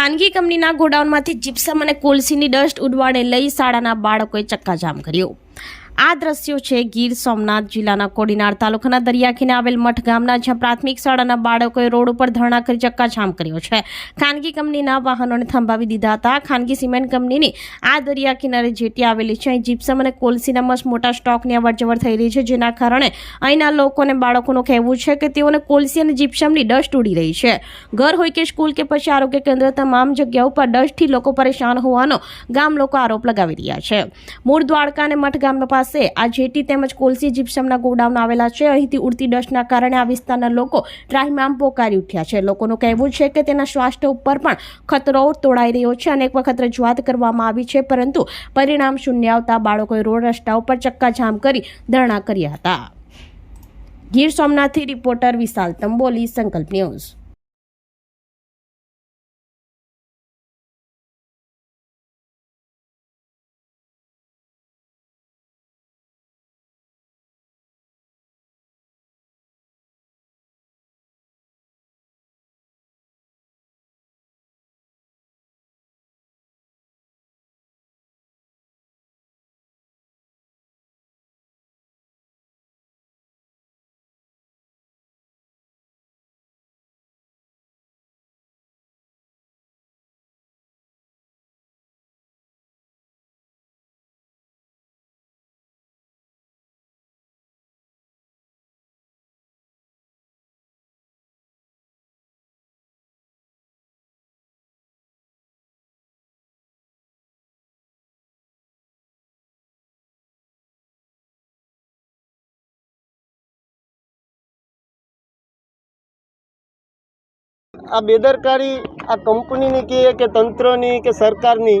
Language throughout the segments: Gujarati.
ખાનગી કંપનીના ગોડાઉનમાંથી જીપ્સમ અને કોલસીની ડસ્ટ ઉડવાડે લઈ શાળાના બાળકોએ ચક્કાજામ કર્યો. આ દ્રશ્યો છે ગીર સોમનાથ જિલ્લાના કોડીનાર તાલુકાના દરિયાખીને આવેલ મઠ ગામના, જ્યાં પ્રાથમિક શાળાના બાળકોએ રોડ ઉપર ધરણા કરી ચક્કાજામ કર્યો છે. ખાનગી કંપનીના વાહનોને થંભાવી દીધા હતા. ખાનગી સિમેન્ટ કંપનીની આ દરિયા કિનારે જેટી આવેલી છે. અહીં જીપ્સમ અને કોલસીના મસ્ત મોટા સ્ટોકની અવરજવર થઈ રહી છે, જેના કારણે અહીંના લોકો અને બાળકોનું કહેવું છે કે તેઓને કોલસી અને જીપ્સમની ડસ્ટ ઉડી રહી છે. ઘર હોય કે સ્કૂલ કે પછી આરોગ્ય કેન્દ્ર, તમામ જગ્યાઓ પર ડસ્ટથી લોકો પરેશાન હોવાનો ગામ લોકો આરોપ લગાવી રહ્યા છે. મૂળ દ્વારકા અને મઠ ગામના પાસે આ જેટી તેમજ કોલસી જીપ્સમના ગોડાઉન આવેલા છે. અહીંથી ઉડતી ડસ્ટના કારણે આ વિસ્તારના લોકો ત્રાહિમામ પોકારી ઉઠ્યા છે. લોકોનું કહેવું છે કે તેના સ્વાસ્થ્ય ઉપર પણ ખતરો તોડાઈ રહ્યો છે અનેક વખત રજૂઆત કરવામાં આવી છે, પરંતુ પરિણામ શૂન્ય આવતા બાળકોએ રોડ રસ્તા ઉપર ચક્કાજામ કરી ધરણા કર્યા હતા. ગીર સોમનાથથી રિપોર્ટર વિશાલ તંબોલી, સંકલ્પ ન્યૂઝ. આ બેદરકારી આ કંપનીની કહીએ કે તંત્રની કે સરકારની,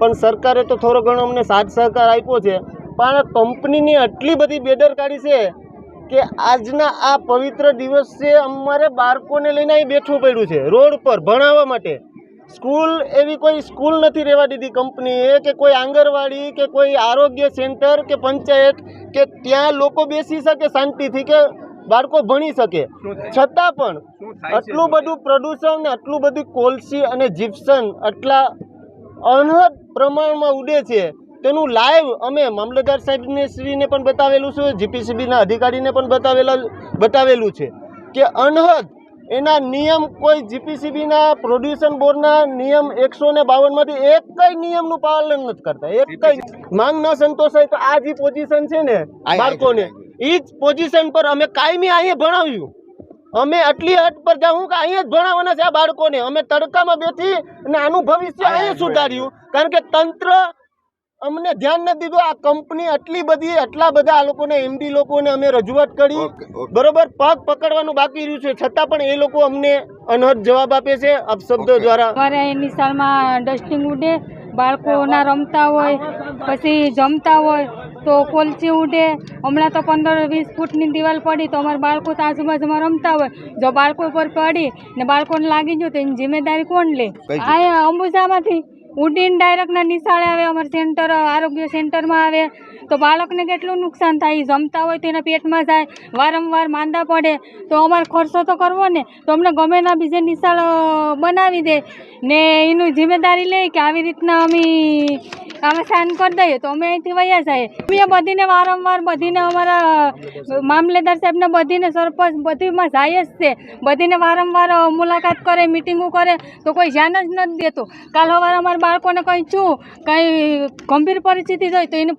પણ સરકારે તો થોડો ઘણો અમને સાથ સહકાર આપ્યો છે. પણ કંપનીની આટલી બધી બેદરકારી છે કે આજના આ પવિત્ર દિવસે અમારે બાળકોને લઈને અહીં બેઠવું પડ્યું છે, રોડ પર ભણાવવા માટે. સ્કૂલ એવી કોઈ સ્કૂલ નથી રહેવા દીધી કંપનીએ, કે કોઈ આંગણવાડી, કે કોઈ આરોગ્ય સેન્ટર, કે પંચાયત, કે ત્યાં લોકો બેસી શકે શાંતિથી, કે બાળકો ભણી શકે. છતાં પણ આટલું બધું પ્રદૂષણ ને આટલું બધું કોલસી અને જીપ્સન આટલા અનહદ પ્રમાણમાં ઉડે છે તેનું લાઈવ અમે મામલતદાર સાહેબને શ્રીને પણ બતાવેલું છે જીપીસીબીના અધિકારીને પણ બતાવેલા બતાવેલું છે કે અનહદ એના નિયમ કોઈ જીપીસીબીના પ્રોડ્યુશન બોર્ડના નિયમ એકસો ને બાવનમાંથી એક કઈ નિયમનું પાલન નથી કરતા. એક કઈ માંગ ન સંતોષાય તો આ જે પોઝિશન છે ને બાળકોને. એ જ પોઝિશન પર અમે કાયમી અહીંયા ભણાવ્યું. અમે આટલી હદ પર જાઉં કે અહીંયા જ ભણાવવાના છે આ બાળકોને. અમે તડકામાં બેઠી અને આનું ભવિષ્ય અહીંયા સુધાર્યું. કારણ કે તંત્ર અમને ધ્યાન નથી દીધું આ કંપની આટલી બધી આટલા બધા આ લોકોને એમડી લોકોને અમે રજૂઆત કરી. બરોબર પગ પકડવાનું બાકી રહ્યું છે. છતાં પણ એ લોકો અમને અનહદ જવાબ આપે છે અપશબ્દો દ્વારા. અમારે એની નિશાળમાં ડસ્ટિંગ ઉડે બાળકોના રમતા હોય પછી જમતા હોય. તો કોલચી ઉડે. હમણાં તો પંદર વીસ ફૂટની દિવાલ પડી તો અમારા બાળકો તો આજુબાજુમાં રમતા હોય. જો બાળકો ઉપર પડી ને બાળકોને લાગી ગયું તો એની જિમ્મેદારી કોણ લે? આ અંબુજામાંથી ઉડીને ડાયરેક્ટના નિશાળે આવે અમારા સેન્ટર આરોગ્ય સેન્ટરમાં આવે. તો બાળકને કેટલું નુકસાન થાય જમતા હોય તો એના પેટમાં જાય, વારંવાર માંદા પડે. તો અમારે ખર્ચો તો કરવો ને, તો અમને ગમે ના બીજે નિશાળ બનાવી દે. ને એનું જિમ્મેદારી લે કે આવી રીતના અમે અમે સાઈન કરી દઈએ, તો અમે અહીંથી વયા જઈએ અમે બધીને વારંવાર, બધીને અમારા મામલેદાર સાહેબને બધીને સરપંચ બધીમાં જાય જ છે. બધીને વારંવાર મુલાકાત કરે, મિટિંગો કરે, તો કોઈ ધ્યાન જ નથી દેતું. કાલ સવારે અમારા બાળકોને કંઈ છું કંઈ ગંભીર પરિસ્થિતિ હોય તો એની